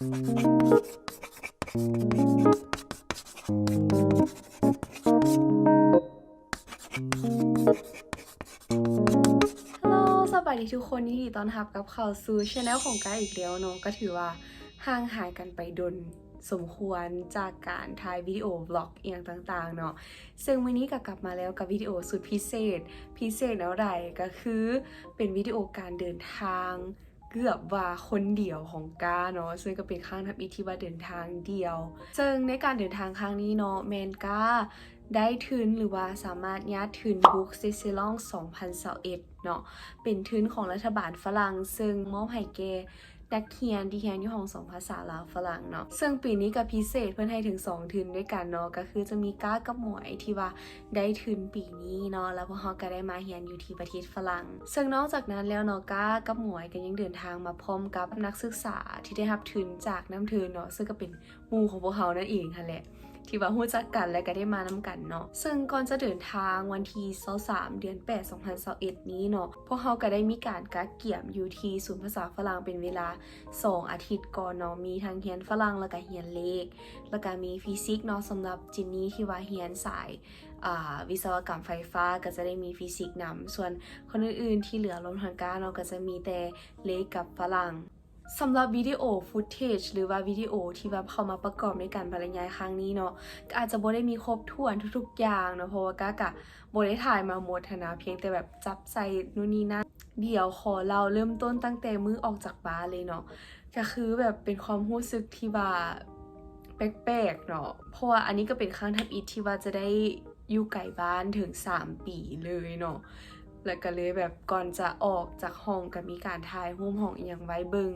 ฮัลโหลสวัสดีทุกคนยินดีต้อนรับกับเข้าสู่ช anel ของกายอีกแล้วเนาะก็ถือว่าห่างหายกันไปดนสมควรจากการถ่ายวิดีโอวล็อกเอียงต่างๆเนาะซึ่งวันนี้ก็กลับมาแล้วกับวิดีโอสุดพิเศษ พิเศษแล้วใดก็คือเป็นวิดีโอการเดินทาง เกือบว่าคนเดียวของกาเนาะซึ่งก็เป็นครั้งทับอีที่ว่าเดินทางเดียว ซึ่งในการเดินทางครั้งนี้เนาะแมนกาได้ทุนหรือว่าสามารถญาติทุนบุ๊กซิซิลอง 2021เนาะเป็นทุนของรัฐบาลฝรั่งซึ่งมอบให้แก นักเรียนที่เรียนอยู่ห้องสองภาษาลาวฝรั่งเนาะซึ่งปีนี้ก็พิเศษเพื่อนให้ถึง 2ทุนด้วยกันเนาะก็คือจะมีก้ากับหมวยที่ว่าได้ทุนปีนี้เนาะแล้วพวกเขาก็ได้มาเรียนอยู่ที่ประเทศฝรั่ง ซึ่งนอกจากนั้นแล้วเนาะก้ากับหมวยก็ยังเดินทางมาพร้อมกับนักศึกษาที่ได้รับทุนจากน้ำทุนเนาะซึ่งก็เป็นมูของพวกเขานั่นเองค่ะแหละ ที่ว่าหู้จักกันและก็ได้มานำกันเนาะซึ่งก่อนจะเดินทางวันที่23เดือน 8 2021 นี้เนาะพวกเขาก็ได้มีการกักเกี่ยมอยู่ที่ศูนย์ภาษาฝรั่งเป็นเวลา 2 อาทิตย์ก่อนเนาะมีทั้งเรียนฝรั่งแล้วก็เรียนเลข แล้วก็มีฟิสิกส์เนาะสำหรับจินนี่ที่ว่าเรียนสายวิศวกรรมไฟฟ้าก็จะได้มีฟิสิกส์นำส่วนคนอื่นๆที่เหลือรวมทั้งก้าเนาะก็จะมีแต่เลขกับฝรั่ง สำหรับวิดีโอฟุตเทจหรือว่าวิดีโอที่แบบเข้ามาประกอบในการบรรยายครั้งนี้เนาะก็อาจจะบ่ได้มีครบถ้วนทุกๆอย่างเนาะเพราะว่ากากะบ่ได้ถ่ายมาหมดนะเพียงแต่แบบจับใส่นู่นนี่นั่นเดี๋ยวขอเราเริ่มต้นตั้งแต่มือออกจากบ้านเลยเนาะก็คือแบบเป็นความรู้สึกที่ว่าแปลกๆเนาะเพราะว่าอันนี้ก็เป็นครั้งทับอิฐที่ว่าจะได้อยู่ไกลบ้านถึง 3 ปีเลยเนาะ แล้วก็เลยแบบก่อนจะออกจากห้องก็มีการถ่ายรูปห้องอย่างไว้เบิง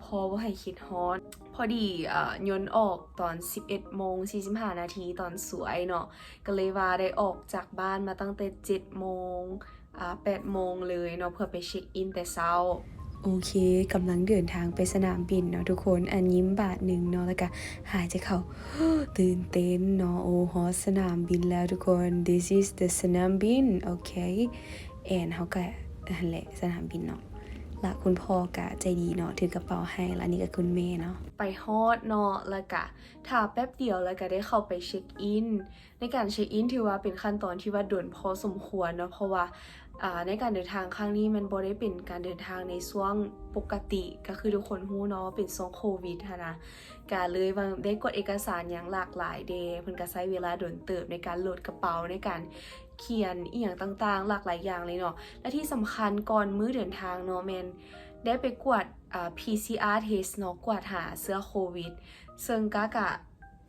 เพอว่าให้คิดฮอตพอดีเอ่อยนต์ออกตอน 11โมง45 นาทีตอนสวยเนาะก็เลยว่าได้ออกจากบ้านมาตั้งแต่7โมงอ่า8โมงเลยเนาะเพื่อไปเช็คอินแต่เช้าโอเคกำลังเดินทางไปสนามบินเนาะทุกคน อันยิ้มบาทหนึ่งเนาะแล้วก็หายใจเข้าตื่นเต้นเนาะโอ้โหสนามบินแล้วทุกคน this is the สนามบินโอเค แอนเขาก็นั่นแหละสนามบินเนาะละคุณพ่อกะใจดีเนาะถือกระเป๋าให้และนี่ก็คุณแม่เนาะไปฮอดเนาะแล้วก็ถ่าแป๊บเดียวแล้วก็ได้เข้าไปเช็คอิน ในการเช็คอินถือว่าเป็นขั้นตอนที่ว่าด่วนพอสมควรเนาะเพราะว่าอ่าในการเดินทางครั้งนี้มันบ่ได้เป็นการเดินทางในช่วงปกติก็คือทุกคนฮู้เนาะว่าเป็นช่วงโควิดนะก็เลยว่าได้กดเอกสารอย่างหลากหลายเดเพิ่นก็ใช้เวลาโดนเติบในการโหลดกระเป๋าในการ เขียนอีหยังต่างๆ หลากหลายอย่างเลยเนาะและที่สำคัญก่อนมื้อเดินทางเนาะแมนได้ไปกวดอ่า PCR test เนาะกวดหาเชื้อโควิด ซึ่งกากะ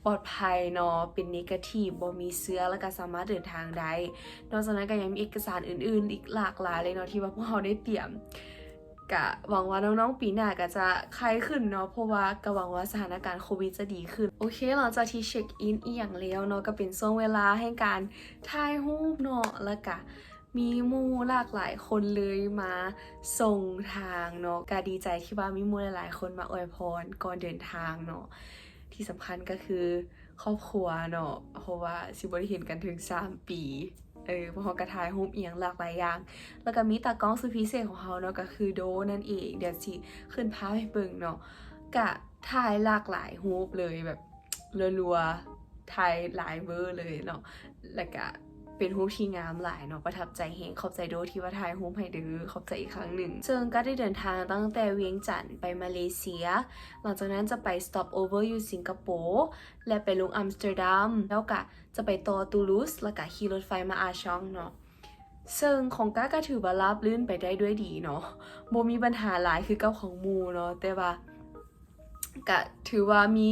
ปลอดภัยเนาะเป็นนิเกทีฟบ่มีเชื้อแล้วก็สามารถเดินทางได้ นอกจากนั้นก็ยังมีเอกสารอื่นๆ อีกหลากหลายเลยเนาะที่ว่าพวกเราได้เตรียม กะหวังว่าน้องๆปีหน้าก็จะคลายขึ้นเนาะเพราะว่าก็หวังว่าสถานการณ์โควิดจะดีขึ้น โอเคหลังจากที่เช็คอินอีกอย่างแล้วเนาะก็เป็นช่วงเวลาให้การถ่ายรูปเนาะแล้วก็มีมูหลากหลายคนเลยมาส่งทางเนาะก็ดีใจที่ว่ามีมูหลายๆ คนมาอวยพรก่อนเดินทางเนาะที่สำคัญก็คือครอบครัวเนาะเพราะว่าสิบได้เห็นกันถึง 3 ปี เออพอเขากระทายโฮมเอียงหลากหลายอย่าง แล้วก็มีตากล้องสุดพิเศษของเขาเนาะก็คือโดนั่นเองเดี๋ยวสิขึ้นภาพให้เบิ่งเนาะกะถ่ายหลากหลายโฮมเลยแบบรัวๆถ่ายหลายเวอร์เลยเนาะแล้วก็ เป็นรูปที่งามหลายเนาะประทับใจเฮงขอบใจโดที่ว่าถ่ายรูปให้เดือขอบใจอีกครั้งหนึ่งซึ่งก็ได้เดินทางตั้งแต่เวียงจันทร์ไปมาเลเซีย หลังจากนั้นจะไป stop over อยู่สิงคโปร์และไปลงอัมสเตอร์ดัมแล้วก็จะไปต่อตูลูสแล้วก็ขี่รถไฟมาอาชองเนาะซึ่งของก้าก็ถือว่าราบลื่นไปได้ด้วยดีเนาะโบมีปัญหาหลายคือเก้าของมูเนาะแต่ว่าก็ถือว่ามี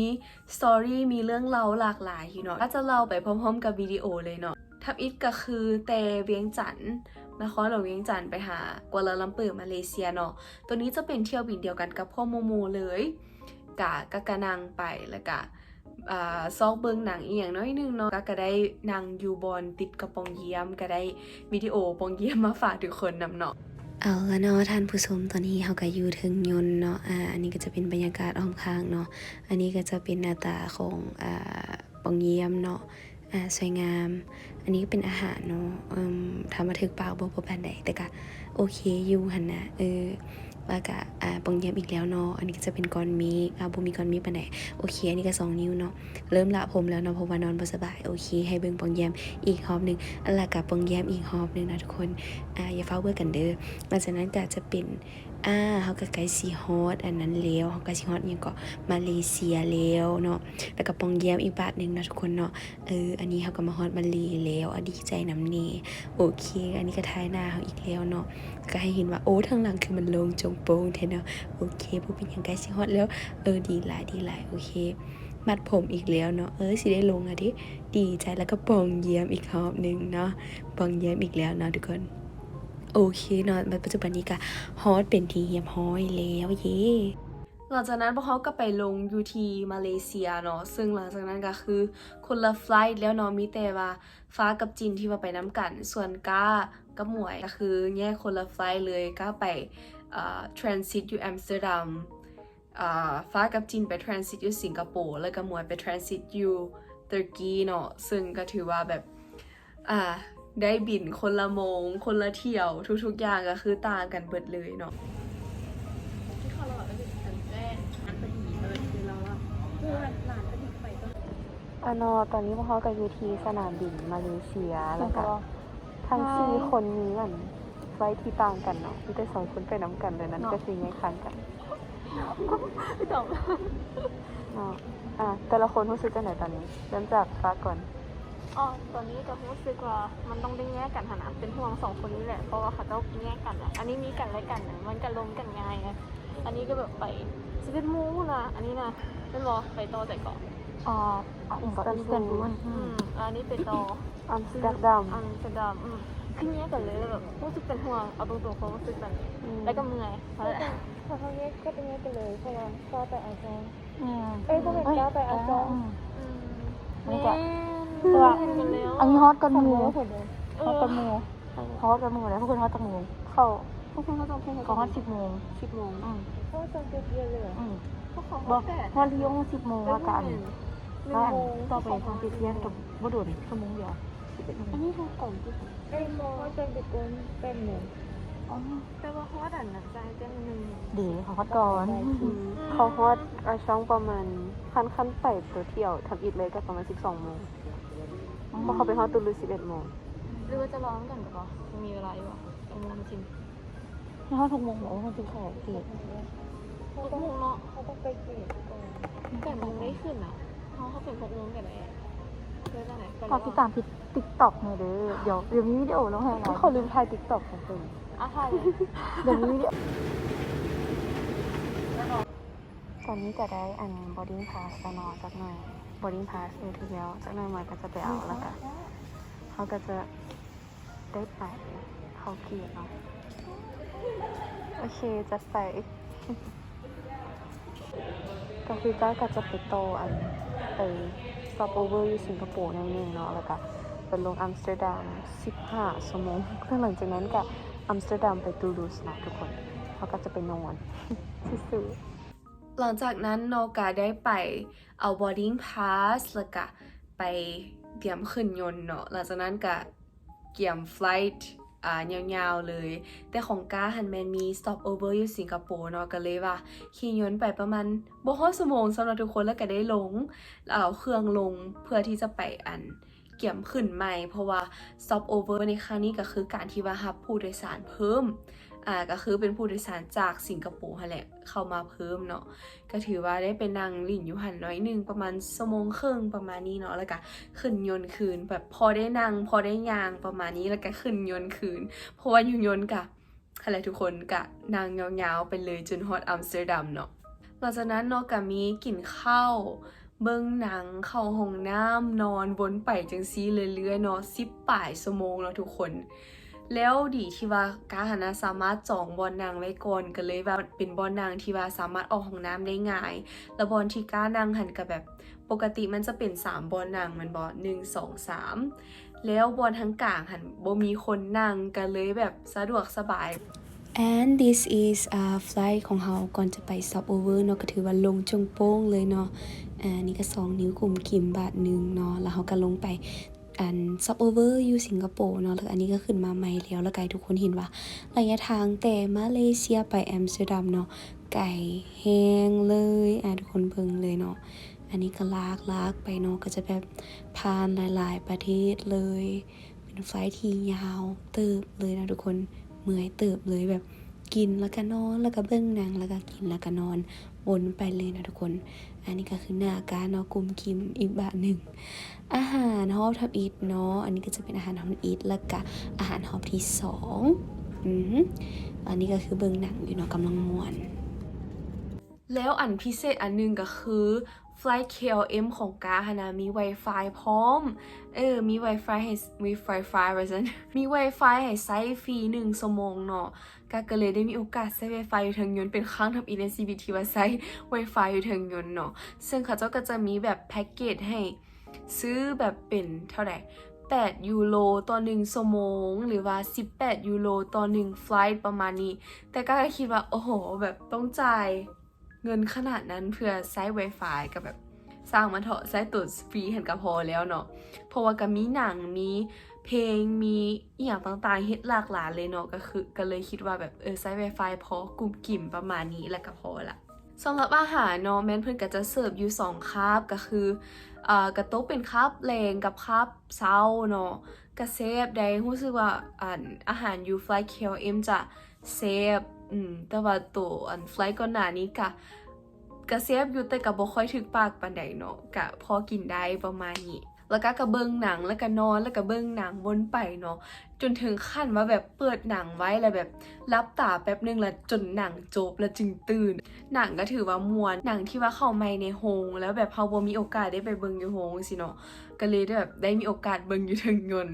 สตอรี่มีเรื่องเล่าหลากหลายอยู่เนาะก็จะเล่าไปพร้อมๆกับวิดีโอเลยเนาะ ทับอิดก็คือแต่เวียงจันทน์นครหลวงเวียงจันทน์ไปหากัวลาลัมเปอร์มาเลเซียเนาะตัวนี้จะเป็นเที่ยวบินเดียวกันกับพ่อโมโมเลยกะกะกะนังไปแล้วกะอ่าซอกเบิงหนังอีกอย่างน้อยนึงเนาะกะก็ได้นางยูบอนติดกับปองเยี่ยม ก็ได้วิดีโอปองเยี่ยมมาฝากทุกคนนำเนาะเอาละเนาะท่านผู้ชมตอนนี้เขาก็อยู่ถึงยนเนาะอ่าอันนี้ก็จะเป็นบรรยากาศอ้อมข้างเนาะอันนี้ก็จะเป็นหน้าตาของอ่าปองเยี่ยมเนาะ สวยงาม อันนี้เป็นอาหารเนาะทำมาถึกปากบ่บ่ปานใดแต่ก็โอเคอยู่หั่นนะเออแล้วก็อ่าปองแยมอีกแล้วเนาะอันนี้ก็จะเป็นก้อนมฆอ่าบ่มีก้อนมฆปานใดโอเค อันนี้ก็สองนิ้วเนาะเริ่มละผมแล้วเนาะเพราะว่านอนบ่สบายโอเค ให้เบิ่งปองแยมอีกรอบหนึงอันละกับปองแยมอีกรอบหนึงนะทุกคนอ่าอย่าเฝ้าเบื่อกันเด้อหลังจากนั้นก็จะเป็น อ่าเฮาก็ใกลสิฮอดอันนั้นแล้วเฮาก็สิฮอดอยังก็มาเลเซียแล้วเนาะแล้วก็ปองแยมอีกบาทหนึงนะทุกคนเนาะเอออันนี้เฮาก็มาฮอดมาเลแล้วอดีใจนำเน่โอเค อันนี้ก็ท้ายหน้าเฮาอีกแล้วเนาะก็ให้เห็นว่าโอ้ทางหลังคือมันโลงจงโป่งแท้เนาะโอเคผู้เป็นอย่างใกลสิฮอดแล้วเออดีหลายดีหลายโอเคมัดผมอีกแล้วเนาะ เออสิได้ลงอะดิดีใจแล้วก็ปองเยี่ยมอีกรอบหนึงเนาะ ปองเยี่ยมอีกแล้วเนาะทุกคน โอเคเนาะปัจจุบันนี้ก็ฮอตเป็นทีเยี่ยมห้อยแล้วเย่หลังจากนั้นพวกเขาก็ไปลงยูทีมาเลเซียเนาะซึ่งหลังจากนั้นก็คือคนละไฟลท์แล้วเนาะมีแต่ว่าฟ้ากับจินที่ว่าไปน้ำกัน ส่วนก้ากับหมวยก็คือแยกคนละไฟลท์เลยก้าไปอ่า transit อยู่อัมสเตอร์ดัมฟ้ากับจินไป transit อยู่สิงคโปร์แล้วก็หมวยไป transit อยู่ตุรกีเนาะซึ่งก็ถือว่าแบบอ่า ได้บินคนละโมง คนละเที่ยว ทุกๆอย่างก็คือต่างกันเบิดเลยเนาะอันแจ้งอันอตอนนี้พวกเขาก็อยู่ที่สนามบินมาเลเซียแล้วก็ทั้งสี่คนนี้อันไฟล์ที่ต่างกันเนาะมีแต่สองคนไปน้ำกันเลยนั้นก็คือแยกทางกันไม่ตอบอะแต่ละคนรู้สึกจังไหนตอนนี้เริ่มจากฟ้าก่อน อ๋อตอนนี้ก็รู้สึกว่ามันต้องได้แยกกันขนาดเป็นห่วงสองคนนี้แหละ เพราะว่าเขาต้องแยกกันอะอันนี้มีกันและกันนะมันกันลงกันง่ายไงอันนี้ก็แบบไปสิบเอ็ดโมงนะอันนี้นะเป็นบอไปต่อแต่ก่อนอ่าอิสตันบูลอืมอันนี้ไปต่ออัมสเตอร์ดัมอัมสเตอร์ดัมอืมขึ้นแยกกันเลยแล้วแบบรู้สึกเป็นห่วงเอาตรงๆความรู้สึกแบบนี้แล้วก็เมื่อยเพราะอะไรพอเขาแยกก็เป็นแยกกันเลยเพราะว่าก้าวไปอาจารย์อืมเอ้ยก็เป็นก้าวไปอาจารย์อืมอืมนี่ แม่ก็นตัวเห็นกันแล้วอันนี้ฮอตกันทำหมูแล้วคนเดียวเอฮอตอกันหมูฮอตกันหมูแล้วพวกคุณฮอตกันหมูเข้าพวกคุณเขาต้องพูดเขาฮอตสิบโมงสิบโมงอืมเพราะว่าจำเป็นเยอะเลยเหรออืมพวกเขาบอกแต่ฮอตเลี้ยงสิบโมงแล้วกันหนึ่งแล้วอันโมงต่อไปทางเที่ยงกับบ่โดนชั่วโมงเดียวสิบเอ็ดโมอันงนี้ถูกก่อนที่เอ้ยเพราะว่าจำเป็นคนเป็นหนึ่งอ๋อแต่ว่าฮอตอันนั้นใจเต็มหนึ่งเดี๋ยวเขาฮอตก่อนเขาฮอดอาช่องประมาณคันคันไปตัวเที่ยวทำอิดเลยก็ประมาณ12โมง เพราะเขาไปฮอดตุลุ11โมงหรือว่าจะร้องกันกับปะมีเวลาอยู่ปะเอาโมงจริงนี่ฮอตหกโมงเหรอฮอตสิบสองเกตหกโมงเนาะเขาต้องไปเก็บก่อนแปดโมงได้ขึ้นอะเขาเขาเป็นหกโมงกันไหนเรื่องไหนฝากติดตามที่ติ๊กต็อกหน่อยเด้อเดี๋ยวเดี๋ยวมีวิดีโอลงให้เราเขาลืมถ่าย TikTok ของตัวอะค่ะเดี๋ยวมีวิดีโอตอนนี้จะได้อัน boarding pass แล้วเนาะสักหน่อย boarding pass เออทีเดียวสักน่อยหมอยก็จะไปเอาแล้วกันเขาก็จะได้ไปเขาเกียร์เนาะโอเคจะไปก็คือก้าก็จะไปโตอันไป stop over อยู่สิงคโปร์นั่นเองเนาะแล้วก็ไปลงอัมสเตอร์ดัม15ชั่วโมงเพื่อหลังจากนั้นก็อัมสเตอร์ดัมไปตูลูสเนาะทุกคนเขาก็จะไปนอนซื่อ หลังจากนั้นโนกาได้ไปเอา boarding pass แล้วก็ไปเตรียมขึ้นยนต์เนาะหลังจากนั้นก็เกี่ยม flight อ่ายาวๆเลย แต่ของก้าหันแมนมี stop over อยู่สิงคโปร์เนาะก็เลยว่า ขี่ยนต์ไปประมาณบ่ฮอดชั่วโมงสำหรับทุกคนแล้วก็ได้ลงเอาเครื่องลงเพื่อที่จะไปอันเกี่ยมขึ้นใหม่ เพราะว่า stop over ในครั้งนี้ก็คือการที่ว่ารับผู้โดยสารเพิ่ม อ่าก็คือเป็นผู้โดยสารจากสิงคโปร์หั่นแหละเข้ามาเพิ่มเนาะก็ถือว่าได้เป็นนางลินยูหันน้อยหนึ่งประมาณชั่วโมงครึ่งประมาณนี้เนาะแล้วก็ขึ้นยนต์คืนแบบพอได้นั่งพอได้ยางประมาณนี้แล้วก็ขึ้นยนต์คืน เพราะว่าอยู่ยนต์กะอะไรทุกคนกะนางยาวๆไปเลยจนฮอดอัมสเตอร์ดัมเนาะหลังจากนั้นเนาะก็มีกินข้าวเบิ่งหนังเข้าห้องน้ำนอนวนไปจังซีเรื่อยๆเนาะสิบป่ายชั่วโมงเนาะทุกคน แล้วดีที่ว่ากาหานะสามารถจองบอลนางไว้ก่อนก็เลยว่าเป็นบอลนางที่ว่าสามารถออกห้องน้ำได้ง่าย แล้วบอลที่ก้านางหันกับแบบปกติมันจะเป็น 3 บอลนางมันบอลหนึ่งสองสามแล้วบอลทั้งกลางหันบ่มีคนนั่งก็เลยแบบสะดวกสบาย and this is a flight ของเราก่อนจะไป stop over เนาะก็ถือว่าลงจงโป้งเลยเนาะอ่านี่ก็สองนิ้วกลุ่มกิมบาทหนึ่งเนาะแล้วเขาก็ลงไป อันซับโอเวอร์อยู่สิงคโปร์เนาะแล้วอันนี้ก็ขึ้นมาใหม่แล้วแล้วไกลทุกคนเห็นว่าระยะทางแต่มาเลเซียไปแอมสเตอร์ดัมเนาะไก่แห้งเลยอะทุกคนเบิ่งเลยเนาะอันนี้ก็ลากลากไปเนาะก็จะแบบผ่านหลาย ๆ ประเทศเลย เป็นไฟท์ที่ยาวเติบเลยนะทุกคนเมื่อยเติบเลยแบบกินแล้วก็นอนแล้วก็เบิ่งหนังแล้วก็กินแล้วก็นอนวนไปเลยนะทุกคน อันนี้ก็คือหน้าการเนาะกลุ่มกิมอีกแบบหนึ่ง อาหารฮอบทับอีทเนาะ อันนี้ก็จะเป็นอาหารฮอบอีทแล้วก็อาหารฮอบที่สองอือหืออันนี้ก็คือเบิ่งหนังอยู่เนาะกำลังมวนแล้วอันพิเศษอันหนึงก็คือ Flight KLM ของกาฮานะมี Wi-Fi พร้อม เออ มี Wi-Fi ให้มี Wi-Fi ว่าซั่นมี Wi-Fi ให้ใช้ฟรีหนึ่งชั่วโมงเนาะกาก็เลยได้มีโอกาสใช้ Wi-Fi อยู่ทางยนต์เป็นครั้งทำอินในชีวิตที่ว่าใช้ Wi-Fi อยู่ทางยนต์เนาะซึ่งเขาเจ้าก็จะมีแบบแพ็กเกจให้ซื้อแบบเป็นเท่าไหร่8ยูโรต่อ1ชั่วโมง หรือว่า 18 ยูโรต่อ1ไฟล์ประมาณนี้ แต่ก็คิดว่า โอ้โห แบบต้องจ่าย เงินขนาดนั้นเพื่อใช้ Wi-Fi กับแบบสร้างมาเถอะใช้ตัวฟรีเห็นกับพอแล้วเนาะเพราะว่าก็มีหนังมีเพลงมีอย่างต่างๆเฮ็ดหลากหลายเลยเนาะก็คือก็เลยคิดว่าแบบเออใช้ Wi-Fi พอกลุ่มกิ่มประมาณนี้แล้วก็พอละสำหรับอาหารเนาะแม่นเพิ่อนก็จะเสิร์ฟอยู่สองคาบก็คืออ่ากระโต๊ะเป็นคาบแรงกับคาบเช้าเนาะก็เซฟได้รู้สึกว่าอันอาหารอยู่ Flight KLM จะเซฟ อืม แต่ว่าตัวอัน Flight ก่อนหน้านี้ก็ก็เซฟอยู่แต่ก็บ่ค่อยถึกปากปานใดเนาะก็พอกินได้ประมาณนี้แล้วก็ก็เบิ่งหนังแล้วก็นอนแล้วก็เบิ่งหนังวนไปเนาะจนถึงขั้นว่าแบบเปิดหนังไว้แล้วแบบรับตาแป๊บนึงแล้วจนหนังจบแล้วจึงตื่น หนังก็ถือว่ามวนหนังที่ว่าเข้ามาในโรงแล้วแบบเฮาบ่มีโอกาสได้ไปเบิ่งอยู่โรงสิเนาะก็เลยได้แบบได้มีโอกาสเบิ่งอยู่ถึงยน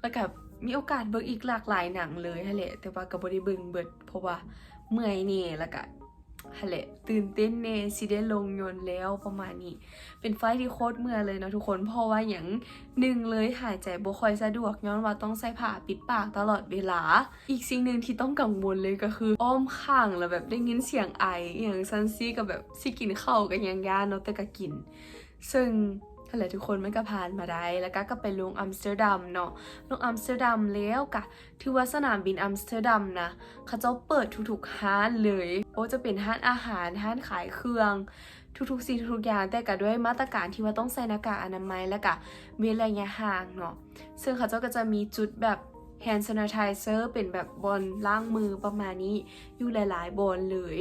แล้วก็ มีโอกาสเบิ่งอีกหลากหลายหนังเลยหั่นแหละแต่ว่าก็บ่ได้เบิ่งเบิดเพราะว่าเมื่อยแน่แล้วก็หั่นแหละตื่นเต้นแน่สิได้ลงยนต์แล้วประมาณนี้ เป็นไฟที่โคตรเมื่อยเลยเนาะทุกคนเพราะว่าอย่างหนึ่งเลยหายใจบ่ค่อยสะดวกย้อนว่าต้องใส่ผ้าปิดปากตลอดเวลา อีกสิ่งหนึ่งที่ต้องกังวลเลยก็คือ อ้อมข้างแล้วแบบได้ยินเสียงไออย่างซันซี่กับแบบสิกินข้าวกันยังยานเนาะแต่ก็กิน ซึ่ง นั่นแหละทุกคนมันก็ผ่านมาได้ แล้วก็ก็ไปลงอัมสเตอร์ดัมเนาะลงอัมสเตอร์ดัมแล้วกะถือว่าสนามบินอัมสเตอร์ดัมนะเขาเจ้าเปิดทุกๆห้านเลย โอ้จะเป็นห้านอาหารห้านขายเครื่อง ทุกๆสิ่งทุกอย่างแต่ก็ด้วยมาตรการที่ว่าต้องใส่หน้ากากอนามัยและก็เว้นระยะห่างเนาะซึ่งเขาเจ้าก็จะมีจุดแบบ hand sanitizer เป็นแบบบอลล้างมือประมาณนี้ อยู่หลายๆบอลเลย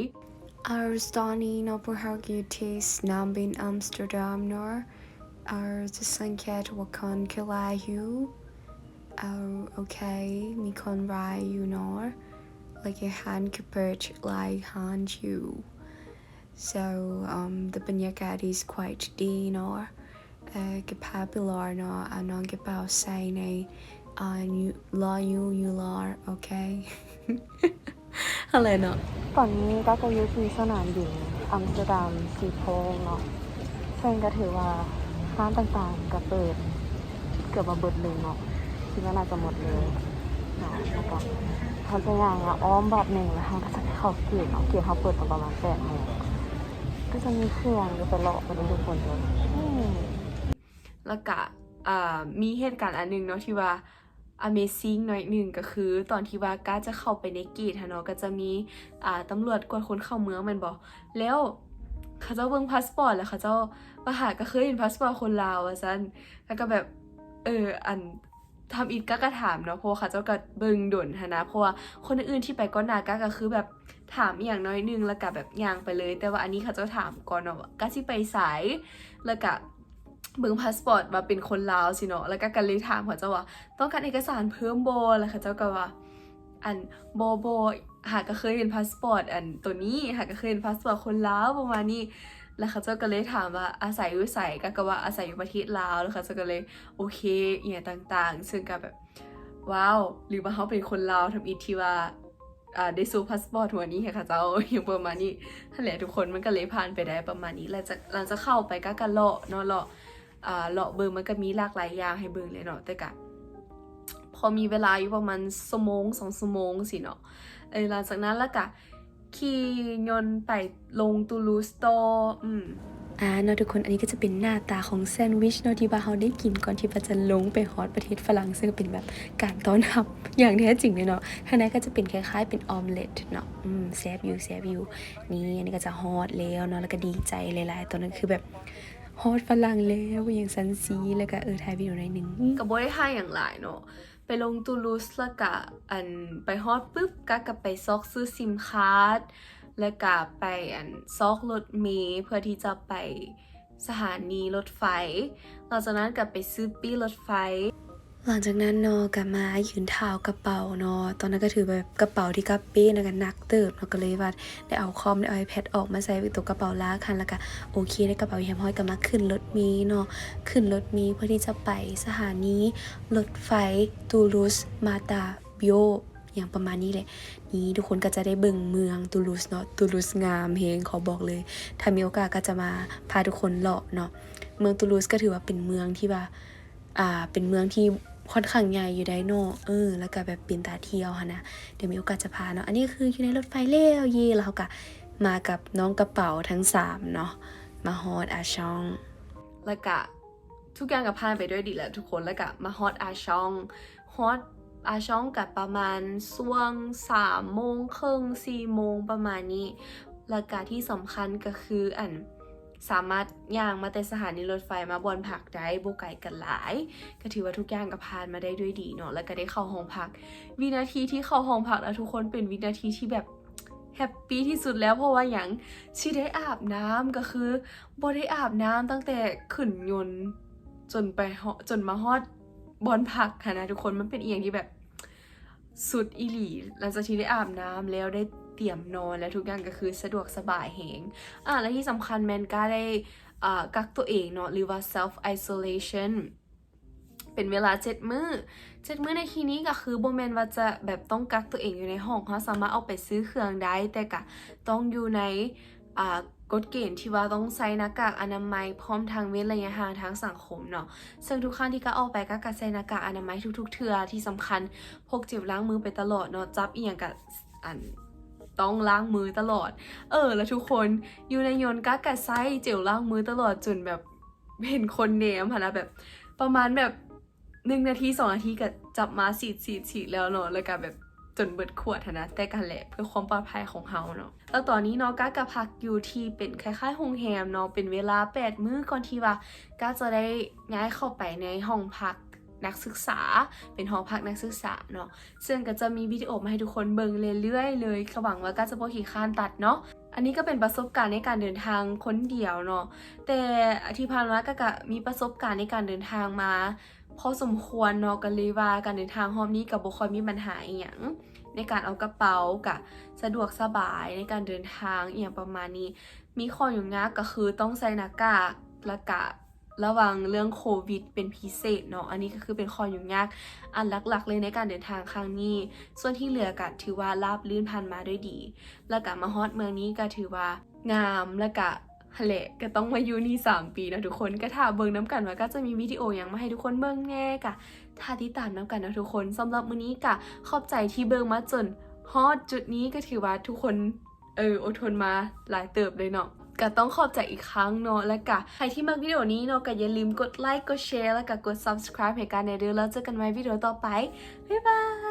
Our Stani Nobuhagitis Nambin Amsterdam nor Our the Sanket Wakan Kilahu Our okay Mikon Rai you nor like a hand kapert like hand you So um the banyakat is quite D nor uh Gapabilar nor Anon Gapao say nay uh you la you you lar okay อะไรเนาะตอนนี้ก็จะอยู่ที่สนามบินอัมสเตอร์ดัมสีโพงเนาะซึ่งก็ถือว่า ร้านต่างๆก็เปิดเกือบมาเบิดเลยเนาะคิดว่าน่าจะหมดเลยเนาะแล้วก็เขาจะย่างอะอ้อมรอบหนึ่งแล้วเขาก็จะไปเข้าเกียรเนาะเกียรเขาเปิดตอนประมาณแปดโมงก็จะมีเครื่องก็ไปเลาะกันทุกคนเลยแล้วก็มีเหตุการณ์อันหนึงเนาะที่ว่า Amazing หน่อยหนึ่งก็คือตอนที่ว่าก้าจะเข้าไปในกตฮะเนาะก็จะมีตำรวจกวดคนเข้าเมืองมันบอกแล้วเขาเจ้าเบิ่งพาสปอร์ตแล้วเขาเจ้า ว่าหาก็เคยเห็นพาสปอร์ตคนลาวว่าซั่นแล้วก็แบบเอออันทำอีกก้าก็ถามเนาะเพราะว่าเขาเจ้าก็เบิงดนหั้นะเพราะว่าคนอื่นที่ไปก้อนาก็คือแบบถามอย่างน้อยหนึงแล้วก็แบบย่างไปเลย แต่ว่าอันนี้เขาเจ้าถามก่อนเนาะก้าสิไปสายแล้วก็เบิ่งพาสปอร์ตมาเป็นคนลาวสิเนาะแล้วก็กันเลยถามเขาเจ้าว่าต้องการเอกสารเพิ่มโบแล้วเขาเจ้าก็ว่าอันโบโบหากก็เคยเห็นพาสปอร์ตอันตัวนี้หากก็เคยเห็นพาสปอร์ตคนลาวประมาณนี้ แล้วเขาเจ้าก็เลยถามว่าอาศัยอยู่ไสก็ก็ว่าอาศัยอยู่ประเทศลาวแล้วเขาเจ้าก็เลยโอเคเอียต่างๆ ซึ่งก็แบบว้าวหรือว่าเขาเป็นคนลาวทำอีที่ว่าอ่าได้ซูพาสปอร์ตหัวนี้ค่ะเจ้าอย่างประมาณนี้นั่นแหละทุกคนมันก็เลยผ่านไปได้ประมาณนี้หลังจากหลังจากเข้าไปก็กันเลาะเนาะเลาะอ่าเลาะเบิงมันก็มีหลากหลายอย่างให้เบิงเลยเนาะแต่กะพอมีเวลาอยู่ประมาณสมงสองสมงสิเนาะเออหลังจากนั้นแล้วกะ ขี่ยนต์ไปลงตูลูสโตอืมอ่าเนาะทุกคนอันนี้ก็จะเป็นหน้าตาของแซนด์วิชเนาะที่ว่าเราได้กินก่อนที่ว่าจะลงไปฮอตประเทศฝรั่งซึ่งก็เป็นแบบการต้อนรับอย่างแท้จริงเลยเนาะทางนั้นก็จะเป็นคล้ายๆ เป็นออมเล็ตเนาะอืมแซบอยู่แซบอยู่นี่อันนี้ก็จะฮอตแล้วเนาะแล้วก็ดีใจหลายๆตอนนั้นคือแบบฮอตฝรั่งแล้วอย่างซันซีแล้วก็เออถ่ายวิดีโอหน่อยหนึงกับโบได้ท่าอย่างหลายเนาะไป ลงตูลูสแล้วก็อันไปฮอดปุ๊บก็กลับไปซอกซื้อซิมการ์ดแล้วก็ไปอันซอกรถเมล์เพื่อที่จะไปสถานีรถไฟหลังจากนั้นกลับไปซื้อปี้รถไฟ หลังจากนั้นเนาะกลับมายืนเท้ากระเป๋าเนาะตอนนั้นก็ถือแบบกระเป๋าที่กระเป้นะกันนักเติบเนาะก็เลยว่าได้เอาคอมได้เอา iPad ออกมาใส่ไว้ตัวกระเป๋าล้าคันแล้วก็โอเคได้กระเป๋าแฮมห้อยกำลังขึ้นรถมีเนาะขึ้นรถมีเพื่อที่จะไปสถานีรถไฟตูลูสมาตาบิโออย่างประมาณนี้แหละ นี้ทุกคนก็จะได้เบิ่งเมืองตูลูสเนาะตูลูสงามเฮงขอบอกเลย ถ้ามีโอกาสก็จะมาพาทุกคนเลาะเนาะเมืองตูลูสก็ถือว่าเป็นเมืองที่ว่าอ่าเป็นเมืองที่ ค่อนข้างใหญ่อยู่ได้เนาะเออ แล้วก็แบบเป็นตาเที่ยวค่ะนะเดี๋ยวมีโอกาสจะพาเนาะอันนี้คืออยู่ในรถไฟเลี้ยวเย่แล้วก็มากับน้องกระเป๋าทั้งสามเนาะมาฮอดอาชอง แล้วก็ทุกอย่างก็ผ่านไปด้วยดีแหละทุกคนแล้วก็มาฮอตอาชองฮอตอาชองกับประมาณช่วงสามโมงครึ่งสี่โมงประมาณนี้แล้วก็ที่สำคัญก็คืออัน สามารถย่างมาแต่สถานีรถไฟมาบอนผักได้โบไก่กันหลาย ก็ถือว่าทุกอย่างก็ผ่านมาได้ด้วยดีเนาะแล้วก็ได้เข้าห้องพัก วินาทีที่เข้าห้องพักแล้วทุกคนเป็นวินาทีที่แบบแฮปปี้ที่สุดแล้วเพราะว่าอย่างที่ได้อาบน้ำก็คือบ่ได้อาบน้ำตั้งแต่ขึ้นยนต์จนไปฮอจนมาฮอดบอนพักค่ะนะทุกคนมันเป็นเอียงที่แบบสุดอีหลีหลังจากที่ได้อาบน้ำแล้วได้ ตรียมนอนและทุกอย่างก็คือสะดวกสบายเหงอะและที่สำคัญแมนก็ได้กักตัวเองเนาะหรือว่า self isolation เป็นเวลาเจ็ดมื้อเจ็ดมื้อในที่นี้ก็คือโบแมนว่าจะแบบต้องกักตัวเองอยู่ในห้องเขาสามารถเอาไปซื้อเครื่องได้ แต่ก็ต้องอยู่ในกฎเกณฑ์ที่ว่าต้องใส่หน้ากากอนามัยพร้อมทางเว้นระยะห่างทางสังคมเนาะซึ่งทุกครั้งที่ก็ออกไปก็กใส่หน้ากากอนามัยทุกๆเทื่อที่สำคัญพกเจลล้างมือไปตลอดเนาะจับอีหยังกับอัน ต้องล้างมือตลอด เออ แล้วทุกคนอยู่ในยนต์ก็กะใส่เจลล้างมือตลอดจนแบบเห็นคนเนมค่ะนะแบบประมาณแบบหนึ่งนาทีสองนาทีก็จับมาสีดสีดสีดแล้วเนาะแล้วก็แบบจนเบิดขวดนะแต่กันแหละเพื่อความปลอดภัยของเฮาเนาะแล้วตอนนี้เนาะก้ากับพักอยู่ที่เป็นคล้ายๆโรงแรมเนาะเป็นเวลา 8 มื้อก่อนที่ว่าก้าจะได้ย้ายเข้าไปในห้องพัก นักศึกษา เป็นหอพักนักศึกษาเนาะซึ่งก็จะมีวิดีโอมาให้ทุกคนเบิ่งเรื่อยๆเลยหวังว่าก้าจะบ่ขี้ค้านตัดเนาะอันนี้ก็เป็นประสบการณ์ในการเดินทางคนเดียวเนาะแต่ที่ผ่านมาก็กมีประสบการณ์ในการเดินทางมาพอสมควรเนาะกันเลยว่าการเดินทางรอบนี้กับบ่ค่อยมีปัญหาอีหยังในการเอากระเป๋ากะสะดวกสบายในการเดินทางอีหยังประมาณนี้ มีข้ออยู่ยากก็คือต้องใส่หน้ากากละกะ ระวังเรื่องโควิดเป็นพิเศษเนาะ อันนี้ก็คือเป็นข้ออยู่ยาก อันหลักๆ เลยในการเดินทางครั้งนี้ ส่วนที่เหลือก็ถือว่าราบลื่นผ่านมาด้วยดี แล้วก็มาฮอตเมืองนี้ก็ถือว่างามแล้วก็ฮัลเลก็ต้องมาอยู่นี่ 3 ปีนะทุกคนก็ถ้าเบิ่งน้ำกันว่าก็จะมีวิดีโออย่างมาให้ทุกคนเบิ่งแน่กะถ้าติดตามน้ำกันนะทุกคนสำหรับมื้อนี้กะขอบใจที่เบิ่งมาจนฮอตจุดนี้ก็ถือว่าทุกคนเอออดทนมาหลายเติบเลยเนาะ ก็ต้องขอบใจอีกครั้งเนาะและกะใครที่มักวิดีโอนี้เนาะก็อย่าลืมกดไลค์กดแชร์และก็กด subscribe ให้กันในเดือนแล้วเจอกันใหม่วิดีโอต่อไปบ๊ายบาย